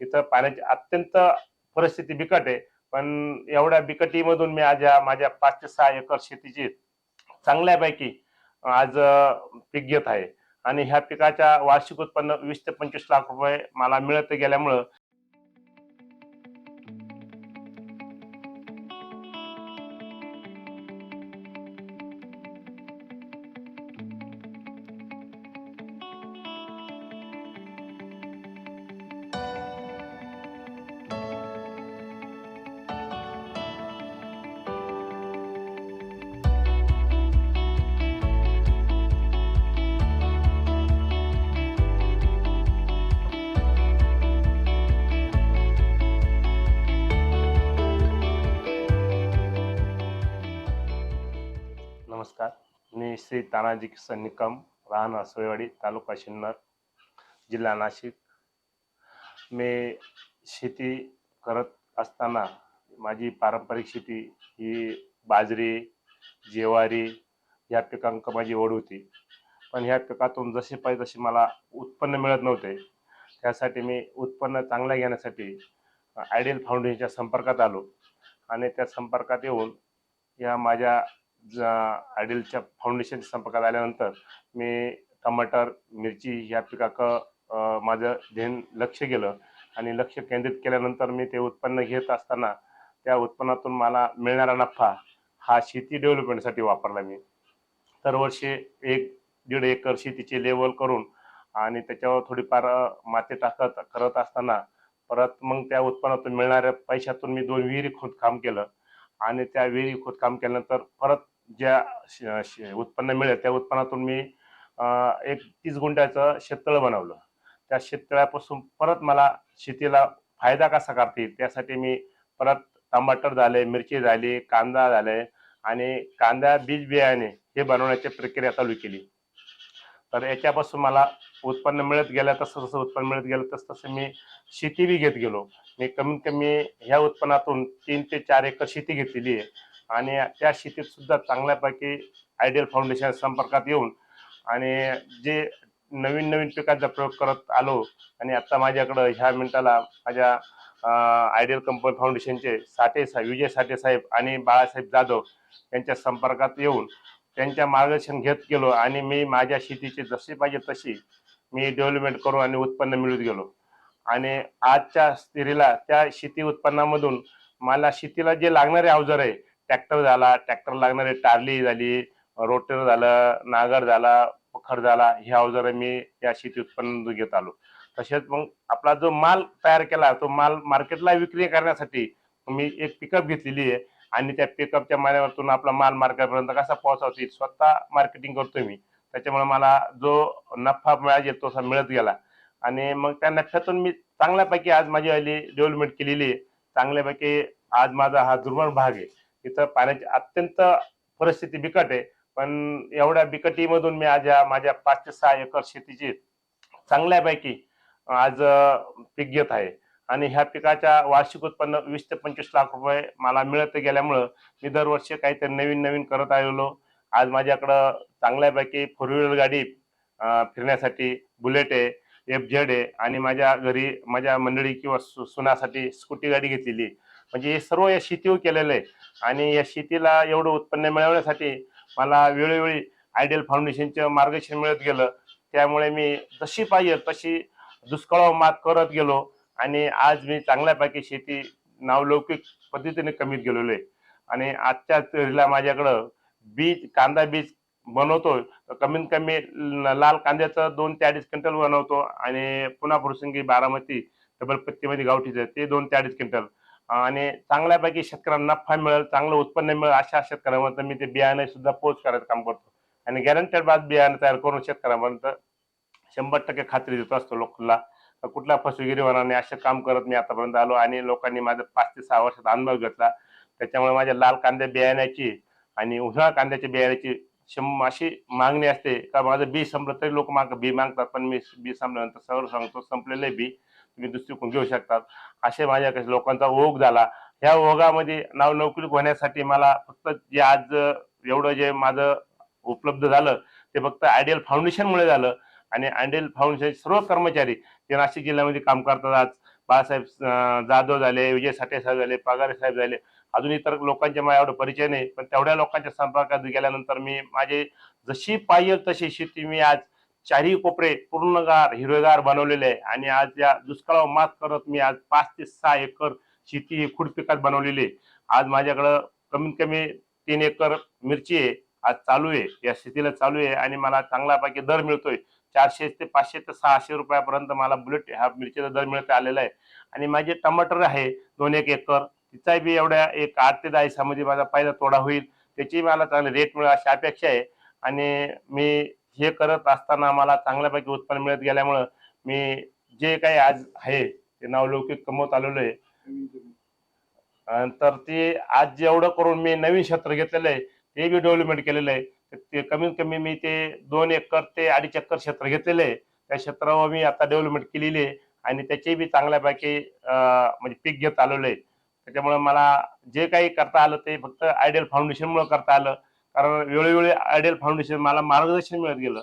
इथं पाण्याची अत्यंत परिस्थिती बिकट आहे. पण एवढ्या बिकटीमधून मी आज माझ्या पाच ते सहा एकर शेतीची चांगल्यापैकी आज पीक घेत आहे. आणि ह्या पिकाच्या वार्षिक उत्पन्न वीस ते पंचवीस लाख रुपये मला मिळत गेल्यामुळं नमस्कार. मी श्री तानाजी किसन निकम राहणार सोयवाडी तालुका शिन्नर जिल्हा नाशिक. मी शेती करत असताना माझी पारंपरिक शेती ही बाजरी ज्वारी या पिकांक माझी ओढ होती. पण ह्या पिकातून जसे पाहिजे तसे मला उत्पन्न मिळत नव्हते त्यासाठी मी उत्पन्न चांगलं घेण्यासाठी आयडियल फाउंडेशनच्या संपर्कात आलो. आणि त्या संपर्कात येऊन या माझ्या आयडिलच्या फाउंडेशन संपर्कात आल्यानंतर मी टमाटर मिरची या पिकाक माझं ध्येन लक्ष गेलं आणि लक्ष केंद्रित केल्यानंतर मी ते उत्पन्न घेत असताना त्या उत्पन्नातून मला मिळणारा नफा हा शेती डेव्हलपमेंटसाठी वापरला मी. दरवर्षी एक दीड एकर शेतीचे लेवल करून आणि त्याच्यावर थोडीफार माती टाकत करत असताना परत मग त्या उत्पन्नातून मिळणाऱ्या पैशातून मी दोन विहिरी खोदकाम केलं. आणि त्या विहिरी खोदकाम केल्यानंतर परत ज्या उत्पन्न मिळेल त्या उत्पन्नातून मी एक तीस गुंठ्याचं शेततळं बनवलं. त्या शेततळ्यापासून परत मला शेतीला फायदा कसा करता येईल त्यासाठी मी परत टमाटर झाले मिरची झाली कांदा झाले आणि कांदा बीज बियाणे हे बनवण्याची प्रक्रिया चालू केली. तर याच्यापासून मला उत्पन्न मिळत गेलं तसं तसं उत्पन्न मिळत गेलं तसं तसं मी शेती बी घेत गेलो. मी कमीत कमी ह्या उत्पन्नातून तीन ते चार एकर शेती घेतलेली आहे. आणि त्या शेतीत सुद्धा चांगल्यापैकी आयडियल फाउंडेशन संपर्कात येऊन आणि जे नवीन नवीन पिकांचा प्रयोग करत आलो आणि आता माझ्याकडं ह्या मिनिटाला माझ्या आयडियल कंपनी फाउंडेशनचे साठे साहेब विजय साठे साहेब आणि बाळासाहेब जाधव यांच्या संपर्कात येऊन त्यांच्या मार्गदर्शन घेत गेलो आणि मी माझ्या शेतीची जशी पाहिजे तशी मी डेव्हलपमेंट करू आणि उत्पन्न मिळवत गेलो. आणि आजच्या स्थितीला त्या शेती उत्पन्नामधून मला शेतीला जे लागणारे अवजार आहे ट्रॅक्टर झाला ट्रॅक्टर लागणारे टारली झाली रोटर झालं नागर झाला पखर झाला हे अवजार मी या शेती उत्पन्न घेत आलो. तसेच मग आपला जो माल तयार केला तो माल मार्केटला विक्री करण्यासाठी मी एक पिकअप घेतलेली आहे. आणि त्या पिकअपच्या माध्यमातून आपला माल मार्केटपर्यंत कसा पोहोचवता येईल? स्वतः मार्केटिंग करतोय मी. त्याच्यामुळे मला जो नफा मिळाला तो असा मिळत गेला. आणि मग त्या नफ्यातून मी चांगल्यापैकी आज माझी अली डेव्हलपमेंट केलेली आहे. चांगल्यापैकी आज माझा हा दुर्बळ भाग आहे. इथं पाण्याची अत्यंत परिस्थिती बिकट आहे. पण एवढ्या बिकटीमधून मी आज माझ्या पाच ते सहा एकर शेतीची चांगल्यापैकी आज पीक घेत आहे. आणि ह्या पिकाच्या वार्षिक उत्पन्न वीस ते पंचवीस लाख रुपये मला मिळत गेल्यामुळं मी दरवर्षी काहीतरी नवीन नवीन करत आलेलो. आज माझ्याकडं चांगल्यापैकी फोर व्हीलर गाडी फिरण्यासाठी बुलेट आहे एफ झेड आहे आणि माझ्या घरी माझ्या मंडळी किंवा सु- सुनासाठी स्कूटी गाडी घेतलेली म्हणजे हे सर्व या शेतीवर केलेलं आहे आणि या शेतीला एवढं उत्पन्न मिळवण्यासाठी मला वेळोवेळी आयडियल फाउंडेशनचं मार्गदर्शन मिळत गेलं. त्यामुळे मी जशी पाहिजे तशी दुष्काळावर मात करत गेलो. आणि आज मी चांगल्यापैकी शेती नावलौकिक पद्धतीने कमीत गेलेलो आहे. आणि आजच्या तरीला माझ्याकडं बीज कांदा बीज बनवतो तर कमीत कमी लाल कांद्याचं दोन ते अडीच क्विंटल बनवतो आणि पुन्हा प्रसंगी बारामती डबल पत्तीमध्ये गावठीचं ते दोन ते अडीच क्विंटल. आणि चांगल्यापैकी शेतकऱ्यांना नफा मिळेल चांगलं उत्पन्न मिळेल अशा शेतकऱ्यांपर्यंत मी ते बियाणे सुद्धा पोच करायचं काम करतो. आणि गॅरंटेड बाद बियाणे तयार करून शेतकऱ्यांपर्यंत शंभर टक्के खात्री देतो असतो लोकांना. कुठला फसवेगिरी होणार नाही असे काम करत मी आतापर्यंत आलो आणि लोकांनी माझा पाच ते सहा वर्षाचा अनुभव घेतला. त्याच्यामुळे माझ्या लाल कांद्या बियाण्याची आणि उन्हाळा कांद्याच्या बियाण्याची शंभ अशी मागणी असते का माझं बी संपलं तरी लोक माग बी मागतात पण मी बी संपल्यानंतर सर्व सांगतो संपलेले बी तुम्ही दुसरीकडून घेऊ शकतात. असे माझ्या लोकांचा ओघ झाला. ह्या ओघामध्ये नाव नोकरी होण्यासाठी मला फक्त जे आज एवढं जे माझं उपलब्ध झालं ते फक्त आयडियल फाउंडेशनमुळे झालं. आणि अँडेल फाउंडेशन सर्व कर्मचारी जे नाशिक जिल्ह्यामध्ये काम करतात. आज बाळासाहेब जाधव झाले विजय साठे साहेब झाले पगारे साहेब झाले. अजून इतर लोकांच्या मला एवढं परिचय नाही पण तेवढ्या लोकांच्या संपर्कात गेल्यानंतर मी माझे जशी पाहिजे तशी शेती मी आज चारही कोपरे पूर्णगार हिरवेगार बनवलेले आहे. आणि आज या दुष्काळावर मात करत मी आज पाच ते सहा एकर शेती ही खुड पिकात बनवलेली आहे. आज माझ्याकडं कमीत कमी तीन एकर मिरची आहे. आज चालू आहे. या शेतीला चालू आहे आणि मला चांगल्यापैकी दर मिळतोय. चारशे ते पाचशे ते सहाशे रुपयापर्यंत मला बुलेट हा मिरचीचा दर मिळत आलेला आहे. आणि माझे टमाटर आहे दोन एक एकर. तिचा बी एवढ्या एक आठ ते दहा दिवसामध्ये माझा पहिला तोडा होईल. त्याची मला चांगले रेट मिळेल अशी अपेक्षा आहे. आणि मी हे करत असताना मला चांगल्यापैकी उत्पन्न मिळत गेल्यामुळं मी जे काही आज आहे ते नावलौकिक कमवत आलेलो आहे. तर ते आज जेवढं करून मी नवीन क्षेत्र घेतलेलं आहे ते बी डेव्हलपमेंट केलेलं आहे. तर ते कमीत कमी मी ते दोन एकर ते अडीच एकर क्षेत्र घेतलेलं आहे. त्या क्षेत्रावर मी आता डेव्हलपमेंट केलेली आहे आणि त्याचे बी चांगल्यापैकी म्हणजे पीक घेत आलेलं आहे. त्याच्यामुळे मला जे काही करता आलं ते फक्त आयडियल फाउंडेशनमुळे करता आलं. कारण वेळोवेळी आयडियल फाउंडेशन मला मार्गदर्शन मिळत गेलं.